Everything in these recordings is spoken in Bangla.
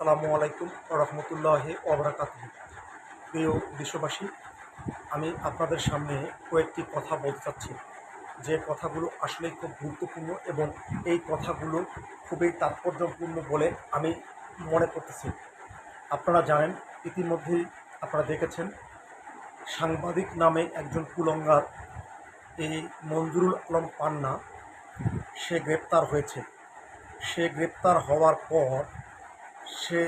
আসসালামু আলাইকুম রহমতুল্লাহ ওবরাকাত প্রিয় বিশ্ববাসী, আমি আপনাদের সামনে কয়েকটি কথা বলতে চাচ্ছি। যে কথাগুলো আসলেই খুব গুরুত্বপূর্ণ এবং এই কথাগুলো খুবই তাৎপর্যপূর্ণ বলে আমি মনে করতেছি। আপনারা জানেন, ইতিমধ্যেই আপনারা দেখেছেন, সাংবাদিক নামে একজন কুলঙ্গার, এই মঞ্জুরুল আলম পান্না, সে গ্রেপ্তার হয়েছে। সে গ্রেপ্তার হওয়ার পর সে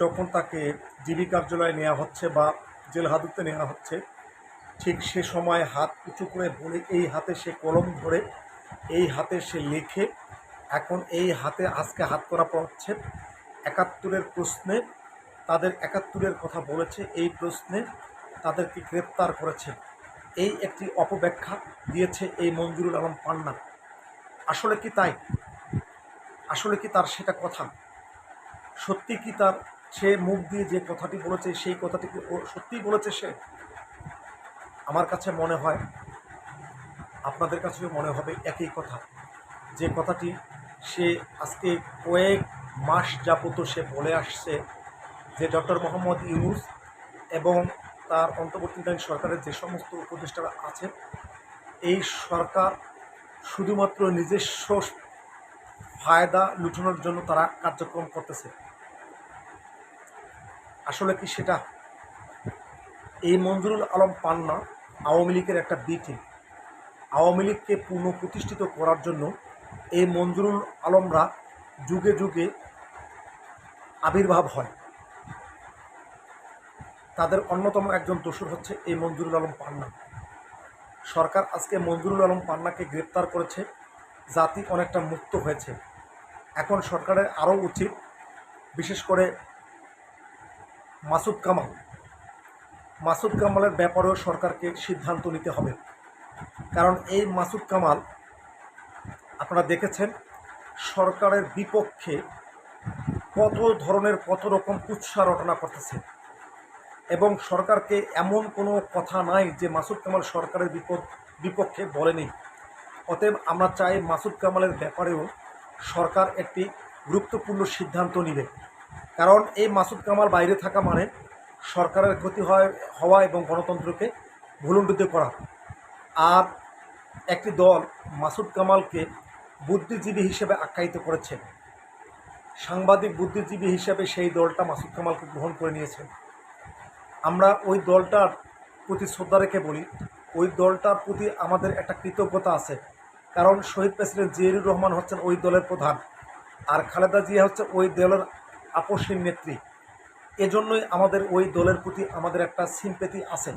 যখন তাকে ডিবি কার্যালয়ে নেওয়া হচ্ছে বা জেল হাজতে নেওয়া হচ্ছে, ঠিক সে সময় হাত উঁচু করে বলে এই হাতে সে কলম ধরে, এই হাতে সে লেখে, এখন এই হাতে আজকে হাত করা পড়ছে। একাত্তরের প্রশ্নে তাদের একাত্তরের কথা বলেছে, এই প্রশ্নে তাদেরকে গ্রেপ্তার করেছে। এই একটি অপব্যাখ্যা দিয়েছে এই মঞ্জুরুল আলম পান্না। আসলে কি তাই? আসলে কি তার সেটা কথা? সত্যি কি তার সে মুখ দিয়ে যে কথাটি বলেছে, সেই কথাটি ও সত্যিই বলেছে সে? আমার কাছে মনে হয়, আপনাদের কাছেও মনে হবে একই কথা। যে কথাটি সে আজকে কয়েক মাস যাবত সে বলে আসছে যে ডক্টর মোহাম্মদ ইউনুস এবং তার অন্তর্বর্তীকালীন সরকারের যে সমস্ত উপদেষ্টারা আছে এই সরকার শুধুমাত্র নিজস্ব ফায়দা লুটানোর জন্য তারা কার্যক্রম করতেছে। আসলে কি সেটা? এই মঞ্জুরুল আলম পান্না আওয়ামী লীগের একটা বি টিম আওয়ামী লীগকে পুনঃপ্রতিষ্ঠিত করার জন্য এই মঞ্জুরুল আলমরা যুগে যুগে আবির্ভাব হয়। তাদের অন্যতম একজন দোষর হচ্ছে এই মঞ্জুরুল আলম পান্না। সরকার আজকে মঞ্জুরুল আলম পান্নাকে গ্রেপ্তার করেছে, জাতি অনেকটা মুক্ত হয়েছে। এখন সরকারের আরও উচিত, বিশেষ করে মাসুদ কামাল। মাসুদ কামালের ব্যাপারেও সরকারকে সিদ্ধান্ত নিতে হবে। কারণ এই মাসুদ কামাল, আপনারা দেখেছেন, সরকারের বিপক্ষে কত ধরনের, কত রকম কুৎসা রটনা করতেছে। এবং সরকারকে এমন কোনো কথা নাই যে মাসুদ কামাল সরকারের বিপদ, বিপক্ষে বলেনি। অতএব আমরা চাই মাসুদ কামালের ব্যাপারেও সরকার একটি গুরুত্বপূর্ণ সিদ্ধান্ত নিবে। কারণ এই মাসুদ কামাল বাইরে থাকা মানে সরকারের ক্ষতি হয়, হওয়া এবং গণতন্ত্রকে ভুলুণ্ডিত করা। আর একটি দল মাসুদ কামালকে বুদ্ধিজীবী হিসেবে আখ্যায়িত করেছে। সাংবাদিক বুদ্ধিজীবী হিসেবে সেই দলটা মাসুদ কামালকে গ্রহণ করে নিয়েছে। আমরা ওই দলটার প্রতি শ্রদ্ধা রেখে বলি, ওই দলটার প্রতি আমাদের একটা কৃতজ্ঞতা আছে। কারণ শহীদ প্রেসিডেন্ট জিয়াউর রহমান হচ্ছেন ওই দলের প্রধান, আর খালেদা জিয়া হচ্ছে ওই দলের আপসীন নেত্রী। এজন্যই আমাদের ওই দলের প্রতি আমাদের একটা সিম্পেথি আছে।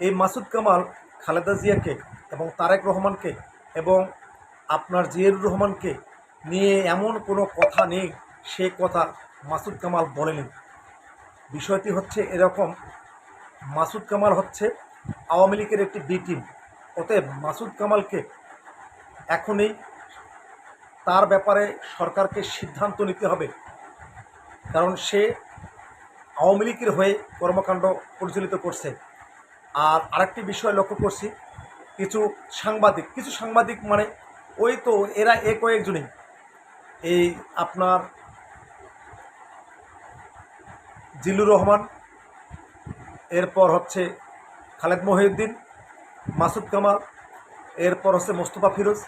এই মাসুদ কামাল, খালেদা জিয়াকে এবং তারেক রহমানকে এবং আপনার জিয়াউর রহমানকে নিয়ে এমন কোনো কথা নেই, সে কথা মাসুদ কামাল বলেনি। বিষয়টি হচ্ছে এরকম, মাসুদ কামাল হচ্ছে আওয়ামী লীগের একটি বি টিম অতএব মাসুদ কামালকে এখনই তার ব্যাপারে সরকারকে সিদ্ধান্ত নিতে হবে। কারণ সে আওয়ামী লীগের হয়ে কর্মকাণ্ড পরিচালিত করছে। আর আরেকটি বিষয় লক্ষ্য করছি, কিছু সাংবাদিক কিছু সাংবাদিক মানে ওই তো এরা এ কয়েকজনই। এই আপনার জিল্লুর রহমান, এরপর হচ্ছে খালেদ মহিউদ্দিন, মাসুদ কামাল, এরপর হচ্ছে মোস্তফা ফিরোজ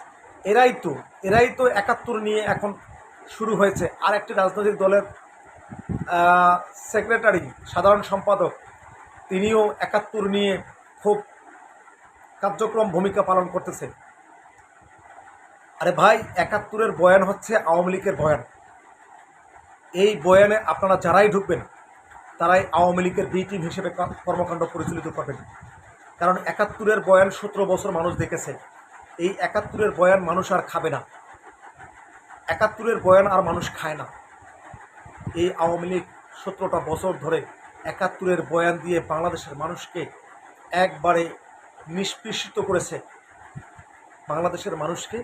এরাই তো এরাই তো একাত্তর নিয়ে এখন শুরু হয়েছে। আর একটি রাজনৈতিক দলের সেক্রেটারি সাধারণ সম্পাদক, তিনিও একাত্তর নিয়ে খুব কার্যক্রম ভূমিকা পালন করতেছে আরে ভাই, একাত্তরের বয়ান হচ্ছে আওয়ামী লীগের বয়ান। এই বয়ানে আপনারা যারাই ঢুকবেন, তারাই আওয়ামী লীগের বি টিম হিসেবে কর্মকাণ্ড পরিচালিত করবেন। কারণ একাত্তরের বয়ান সতেরো বছর মানুষ দেখেছে। এই একাত্তরের বয়ান মানুষ আর খাবে না। একাত্তরের বয়ান আর মানুষ খায় না। এই আওয়ামী লীগ সতেরোটা বছর ধরে একাত্তরের বয়ান দিয়ে বাংলাদেশের মানুষকে একবারে নিষ্পৃষিত করেছে। বাংলাদেশের মানুষকে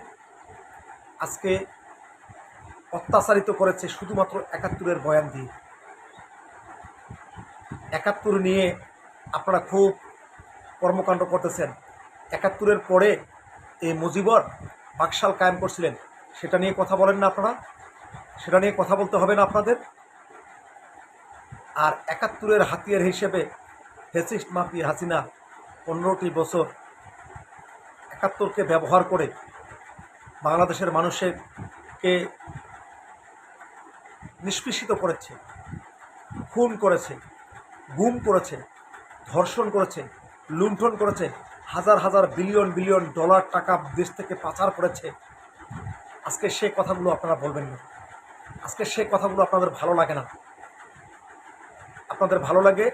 আজকে অত্যাচারিত করেছে শুধুমাত্র একাত্তরের বয়ান দিয়ে। একাত্তর নিয়ে আপনারা খুব কর্মকাণ্ড করতেছেন। একাত্তরের পরে এই মুজিবর বাকশাল কায়েম করছিলেন। সেটা নিয়ে কথা বলেন না আপনারা। সেটা নিয়ে কথা বলতে হবে না আপনাদের। আর একাত্তরের হাতিয়ার হিসেবে ফেসিস্ট মাফি হাসিনা পনেরোটি বছর একাত্তরকে ব্যবহার করে বাংলাদেশের মানুষেরকে নিষ্পেষিত করেছে, খুন করেছে, গুম করেছে, ধর্ষণ করেছে, লুণ্ঠন করেছে হাজার হাজার বিলিয়ন বিলিয়ন ডলার টাকা দেশ থেকে পাচার করেছে। আজকে সে কথাগুলো আপনারা বলবেন না। আজকে সে কথাগুলো আপনাদের ভালো লাগে না। আপনাদের ভালো লাগে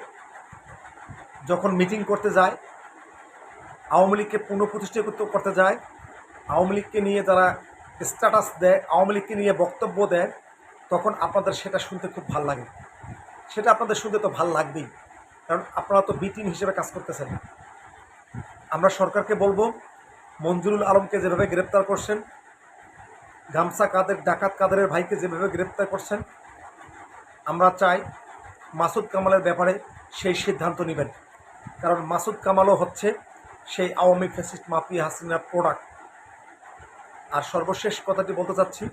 যখন মিটিং করতে যায়, আওয়ামী লীগকে পুনঃপ্রতিষ্ঠিত করতে- যায়, আওয়ামী লীগকে নিয়ে যারা স্ট্যাটাস দেয়, আওয়ামী লীগকে নিয়ে বক্তব্য দেয়, তখন আপনাদের সেটা শুনতে খুব ভালো লাগে। সেটা আপনাদের শুনতে তো ভালো লাগবেই। কারণ আপনারা তো বিটিম হিসেবে কাজ করতেছেন। আমরা সরকারকে বলব, মঞ্জুরুল আলমকে যেভাবে গ্রেপ্তার করছেন, গামছা কাদের, ডাকাত কাদেরের ভাইকে যেভাবে গ্রেপ্তার করছেন, আমরা চাই মাসুদ কামালের ব্যাপারে সেই সিদ্ধান্ত নেবেন। কারণ মাসুদ কামালও হচ্ছে সেই আওয়ামী ফ্যাসিস্ট মাফিয়া হাসিনার প্রোডাক্ট আর সর্বশেষ কথাটি বলতে চাচ্ছি,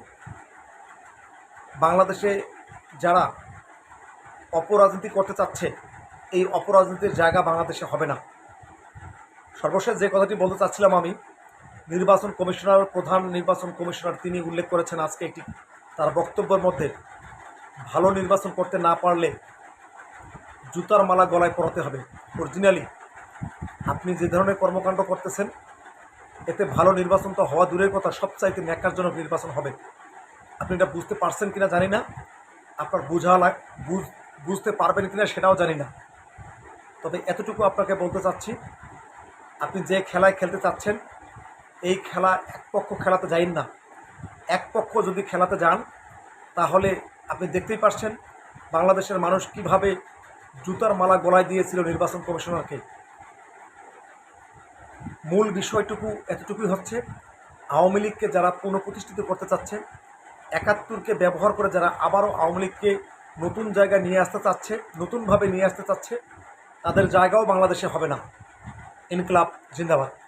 বাংলাদেশে যারা অপরাজনীতি করতে চাচ্ছে, এই অপরাজনীতির জায়গা বাংলাদেশে হবে না। সর্বশেষ যে কথাটি বলতে চাচ্ছিলাম আমি, নির্বাচন কমিশনার, প্রধান নির্বাচন কমিশনার তিনি উল্লেখ করেছেন আজকে একটি তার বক্তব্যের মধ্যে, ভালো নির্বাচন করতে না পারলে জুতার মালা গলায় পরাতে হবে। অরিজিনালি আপনি যে ধরনের কর্মকাণ্ড করতেছেন, এতে ভালো নির্বাচন তো হওয়া দূরের কথা, সবচাইতে ন্যাক্কারজনক নির্বাচন হবে। আপনি এটা বুঝতে পারছেন কিনা জানি না। আপনার বোঝা লাগ বুঝ- বুঝতে পারবেন কিনা সেটাও জানি না। তবে এতটুকু আপনাকে বলতে চাচ্ছি আপনি যে খেলায় খেলতে চাচ্ছেন, এই খেলা এক পক্ষ খেলাতে যাইন না। এক পক্ষ যদি খেলাতে যান, তাহলে আপনি দেখতেই পাচ্ছেন বাংলাদেশের মানুষ কীভাবে জুতার মালা গলায় দিয়েছিল নির্বাচন কমিশনারকে। মূল বিষয়টুকু এতটুকুই হচ্ছে, আওয়ামী লীগকে যারা পুনঃপ্রতিষ্ঠিত করতে চাচ্ছে, একাত্তরকে ব্যবহার করে যারা আবারও আওয়ামী লীগকে নতুন জায়গায় নিয়ে আসতে চাচ্ছে, নতুনভাবে নিয়ে আসতে চাচ্ছে, তাদের জায়গাও বাংলাদেশে হবে না। इनकलाब जिंदाबाद।